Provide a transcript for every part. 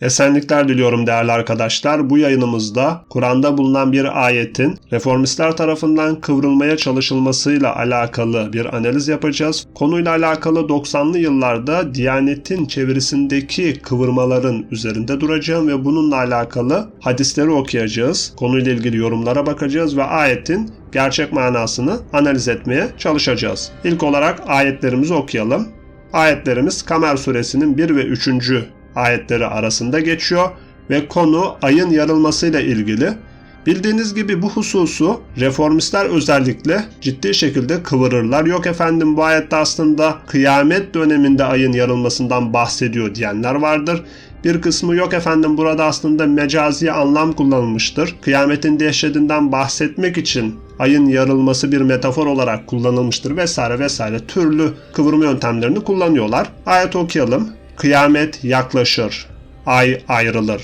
Esenlikler diliyorum değerli arkadaşlar. Bu yayınımızda Kur'an'da bulunan bir ayetin reformistler tarafından kıvrılmaya çalışılmasıyla alakalı bir analiz yapacağız. Konuyla alakalı 90'lı yıllarda Diyanet'in çevirisindeki kıvırmaların üzerinde duracağım ve bununla alakalı hadisleri okuyacağız. Konuyla ilgili yorumlara bakacağız ve ayetin gerçek manasını analiz etmeye çalışacağız. İlk olarak ayetlerimizi okuyalım. Ayetlerimiz Kamer suresinin 1 ve 3 ayetleri arasında geçiyor ve konu ayın yarılmasıyla ilgili. Bildiğiniz gibi bu hususu reformistler özellikle ciddi şekilde kıvırırlar. Yok efendim bu ayette aslında kıyamet döneminde ayın yarılmasından bahsediyor diyenler vardır. Bir kısmı yok efendim burada aslında mecazi anlam kullanılmıştır. Kıyametin dehşetinden bahsetmek için ayın yarılması bir metafor olarak kullanılmıştır vesaire vesaire türlü kıvırma yöntemlerini kullanıyorlar. Ayet okuyalım. Kıyamet yaklaşır. Ay ayrılır.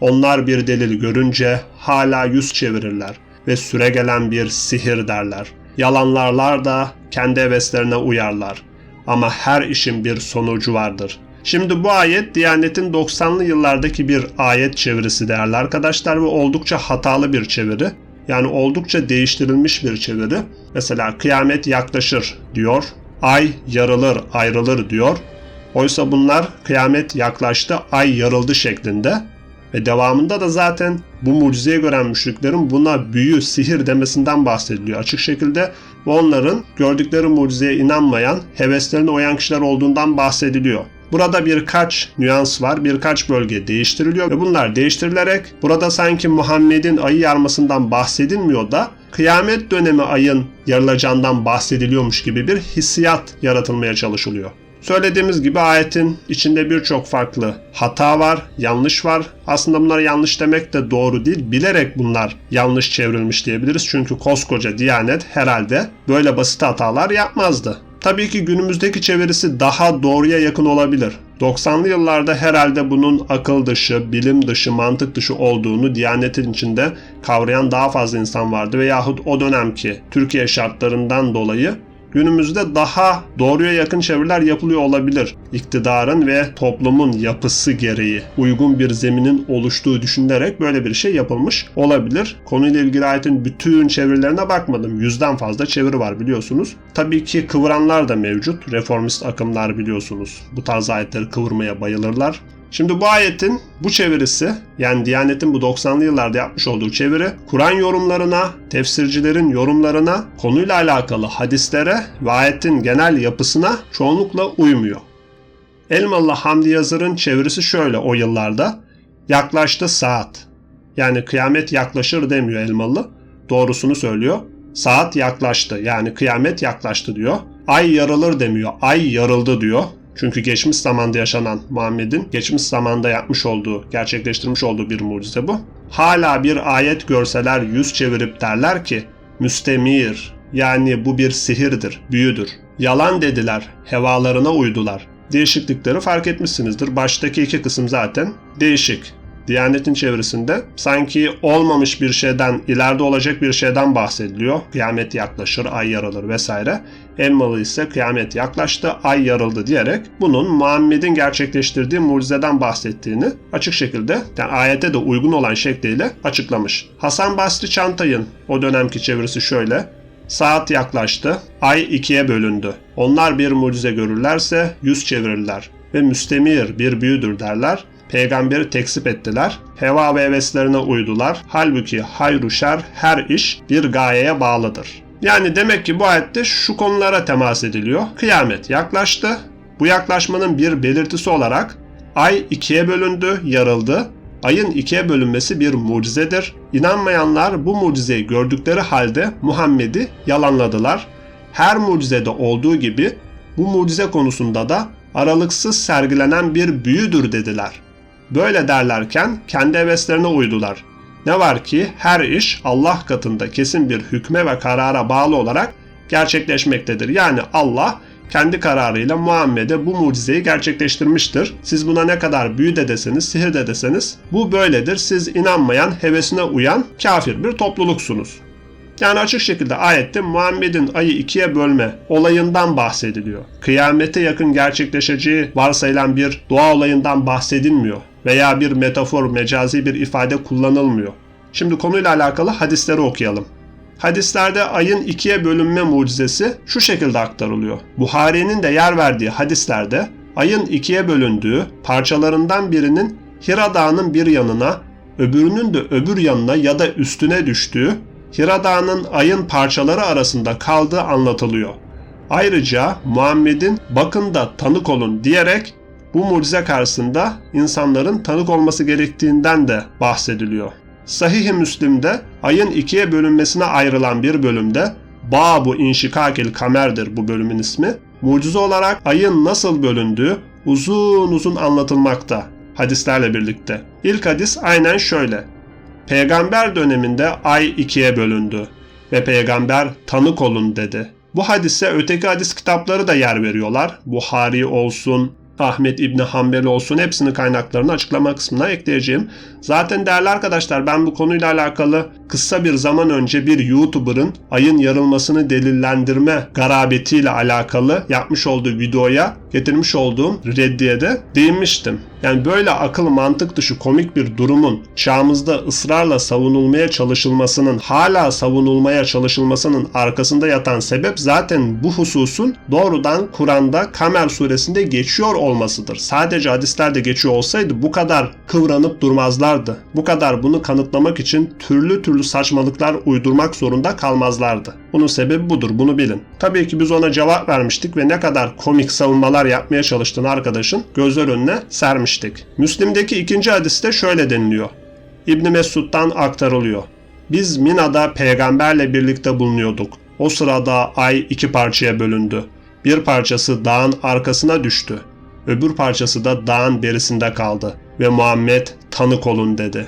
Onlar bir delil görünce hala yüz çevirirler ve süre gelen bir sihir derler. Yalanlarlar da kendi heveslerine uyarlar. Ama her işin bir sonucu vardır. Şimdi bu ayet Diyanet'in 90'lı yıllardaki bir ayet çevirisi değerli arkadaşlar ve oldukça hatalı bir çeviri. Yani oldukça değiştirilmiş bir çeviri. Mesela kıyamet yaklaşır diyor. Ay yarılır, ayrılır diyor. Oysa bunlar kıyamet yaklaştı, ay yarıldı şeklinde. Ve devamında da zaten bu mucizeye gören müşriklerin buna büyü, sihir demesinden bahsediliyor açık şekilde. Ve onların gördükleri mucizeye inanmayan, heveslerine uyan kişiler olduğundan bahsediliyor. Burada birkaç nüans var, birkaç bölge değiştiriliyor ve bunlar değiştirilerek burada sanki Muhammed'in ayı yarmasından bahsedilmiyor da kıyamet dönemi ayın yarılacağından bahsediliyormuş gibi bir hissiyat yaratılmaya çalışılıyor. Söylediğimiz gibi ayetin içinde birçok farklı hata var, yanlış var. Aslında bunlar yanlış demek de doğru değil. Bilerek bunlar yanlış çevrilmiş diyebiliriz. Çünkü koskoca Diyanet herhalde böyle basit hatalar yapmazdı. Tabii ki günümüzdeki çevirisi daha doğruya yakın olabilir. 90'lı yıllarda herhalde bunun akıl dışı, bilim dışı, mantık dışı olduğunu Diyanet'in içinde kavrayan daha fazla insan vardı veyahut o dönemki Türkiye şartlarından dolayı günümüzde daha doğruya yakın çeviriler yapılıyor olabilir. İktidarın ve toplumun yapısı gereği uygun bir zeminin oluştuğu düşünülerek böyle bir şey yapılmış olabilir. Konuyla ilgili ayetin bütün çevirilerine bakmadım. Yüzden fazla çeviri var biliyorsunuz. Tabii ki kıvıranlar da mevcut. Reformist akımlar biliyorsunuz. Bu tarz ayetleri kıvırmaya bayılırlar. Şimdi bu ayetin bu çevirisi yani Diyanet'in bu 90'lı yıllarda yapmış olduğu çeviri Kur'an yorumlarına, tefsircilerin yorumlarına, konuyla alakalı hadislere ve ayetin genel yapısına çoğunlukla uymuyor. Elmalı Hamdi Yazır'ın çevirisi şöyle o yıllarda. Yaklaştı saat. Yani kıyamet yaklaşır demiyor Elmalı. Doğrusunu söylüyor. Saat yaklaştı yani kıyamet yaklaştı diyor. Ay yarılır demiyor. Ay yarıldı diyor. Çünkü geçmiş zamanda yaşanan Muhammed'in geçmiş zamanda yapmış olduğu, gerçekleştirmiş olduğu bir mucize bu. Hala bir ayet görseler yüz çevirip derler ki müstemir yani bu bir sihirdir, büyüdür. Yalan dediler, hevalarına uydular. Değişiklikleri fark etmişsinizdir. Baştaki iki kısım zaten değişik. Diyanetin çevresinde sanki olmamış bir şeyden, ileride olacak bir şeyden bahsediliyor. Kıyamet yaklaşır, ay yarılır vesaire. Elmalı ise kıyamet yaklaştı, ay yarıldı diyerek bunun Muhammed'in gerçekleştirdiği mucizeden bahsettiğini açık şekilde yani ayete de uygun olan şekliyle açıklamış. Hasan Basri Çantay'ın o dönemki çevirisi şöyle. Saat yaklaştı, ay ikiye bölündü. Onlar bir mucize görürlerse yüz çevirirler ve müstemir bir büyüdür derler peygamberi tekzip ettiler. Heva ve heveslerine uydular. Halbuki hayru şer her iş bir gayeye bağlıdır. Yani demek ki bu ayette şu konulara temas ediliyor. Kıyamet yaklaştı. Bu yaklaşmanın bir belirtisi olarak ay ikiye bölündü, yarıldı. Ayın ikiye bölünmesi bir mucizedir. İnanmayanlar bu mucizeyi gördükleri halde Muhammed'i yalanladılar. Her mucizede olduğu gibi bu mucize konusunda da aralıksız sergilenen bir büyüdür dediler. Böyle derlerken kendi heveslerine uydular. Ne var ki her iş Allah katında kesin bir hükme ve karara bağlı olarak gerçekleşmektedir. Yani Allah kendi kararıyla Muhammed'e bu mucizeyi gerçekleştirmiştir. Siz buna ne kadar büyü de deseniz, sihir de deseniz bu böyledir. Siz inanmayan, hevesine uyan kafir bir topluluksunuz. Yani açık şekilde ayette Muhammed'in ayı ikiye bölme olayından bahsediliyor. Kıyamete yakın gerçekleşeceği varsayılan bir doğa olayından bahsedilmiyor. Veya bir metafor, mecazi bir ifade kullanılmıyor. Şimdi konuyla alakalı hadisleri okuyalım. Hadislerde ayın ikiye bölünme mucizesi şu şekilde aktarılıyor. Buhari'nin de yer verdiği hadislerde ayın ikiye bölündüğü, parçalarından birinin Hira Dağı'nın bir yanına, öbürünün de öbür yanına ya da üstüne düştüğü, Hira Dağı'nın ayın parçaları arasında kaldığı anlatılıyor. Ayrıca Muhammed'in bakın da tanık olun diyerek bu mucize karşısında insanların tanık olması gerektiğinden de bahsediliyor. Sahih-i Müslim'de ayın ikiye bölünmesine ayrılan bir bölümde Babu İnşikakil Kamer'dir bu bölümün ismi. Mucize olarak ayın nasıl bölündüğü uzun uzun anlatılmakta hadislerle birlikte. İlk hadis aynen şöyle. Peygamber döneminde ay ikiye bölündü ve peygamber tanık olun dedi. Bu hadise öteki hadis kitapları da yer veriyorlar. Buhari olsun, Ahmet İbni Hanbel olsun hepsinin kaynaklarını açıklama kısmına ekleyeceğim. Zaten değerli arkadaşlar ben bu konuyla alakalı kısa bir zaman önce bir YouTuber'ın ayın yarılmasını delillendirme garabetiyle alakalı yapmış olduğu videoya getirmiş olduğum reddiyede değinmiştim. Yani böyle akıl mantık dışı komik bir durumun çağımızda ısrarla savunulmaya çalışılmasının, hala savunulmaya çalışılmasının arkasında yatan sebep zaten bu hususun doğrudan Kur'an'da Kamer suresinde geçiyor olmasıdır. Sadece hadislerde geçiyor olsaydı bu kadar kıvranıp durmazlardı. Bu kadar bunu kanıtlamak için türlü türlü saçmalıklar uydurmak zorunda kalmazlardı. Bunun sebebi budur, bunu bilin. Tabii ki biz ona cevap vermiştik ve ne kadar komik savunmalar yapmaya çalıştığını arkadaşın gözler önüne sermiştik. Müslim'deki ikinci hadiste şöyle deniliyor. İbni Mesud'dan aktarılıyor. Biz Mina'da peygamberle birlikte bulunuyorduk. O sırada ay iki parçaya bölündü. Bir parçası dağın arkasına düştü. Öbür parçası da dağın berisinde kaldı ve Muhammed tanık olun dedi.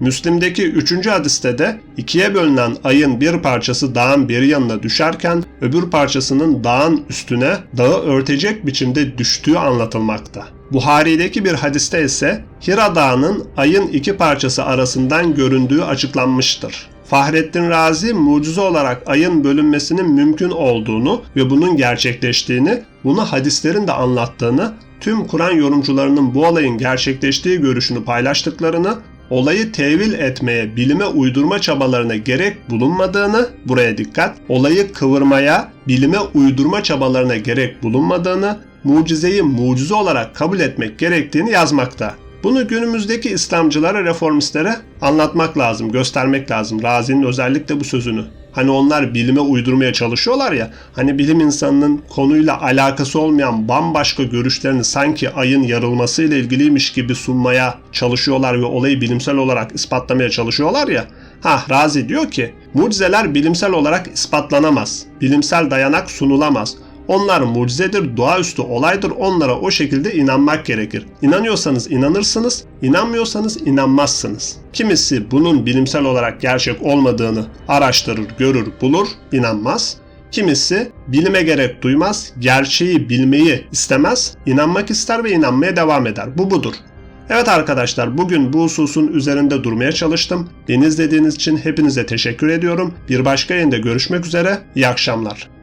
Müslim'deki üçüncü hadiste de ikiye bölünen ayın bir parçası dağın bir yanına düşerken öbür parçasının dağın üstüne dağı örtecek biçimde düştüğü anlatılmakta. Buhari'deki bir hadiste ise Hira Dağı'nın ayın iki parçası arasından göründüğü açıklanmıştır. Fahrettin Razi mucize olarak ayın bölünmesinin mümkün olduğunu ve bunun gerçekleştiğini, bunu hadislerin de anlattığını, tüm Kur'an yorumcularının bu olayın gerçekleştiği görüşünü paylaştıklarını, olayı tevil etmeye, bilime uydurma çabalarına gerek bulunmadığını, buraya dikkat, olayı kıvırmaya, bilime uydurma çabalarına gerek bulunmadığını, mucizeyi mucize olarak kabul etmek gerektiğini yazmakta. Bunu günümüzdeki İslamcılara, reformistlere anlatmak lazım, göstermek lazım. Razi'nin özellikle bu sözünü. Hani onlar bilime uydurmaya çalışıyorlar ya, hani bilim insanının konuyla alakası olmayan bambaşka görüşlerini sanki ayın yarılmasıyla ilgiliymiş gibi sunmaya çalışıyorlar ve olayı bilimsel olarak ispatlamaya çalışıyorlar ya. Ha Razi diyor ki, mucizeler bilimsel olarak ispatlanamaz, bilimsel dayanak sunulamaz. Onlar mucizedir, doğaüstü olaydır. Onlara o şekilde inanmak gerekir. İnanıyorsanız inanırsınız, inanmıyorsanız inanmazsınız. Kimisi bunun bilimsel olarak gerçek olmadığını araştırır, görür, bulur, inanmaz. Kimisi bilime gerek duymaz, gerçeği bilmeyi istemez, inanmak ister ve inanmaya devam eder. Bu budur. Evet arkadaşlar bugün bu hususun üzerinde durmaya çalıştım. Beni izlediğiniz için hepinize teşekkür ediyorum. Bir başka yayında görüşmek üzere. İyi akşamlar.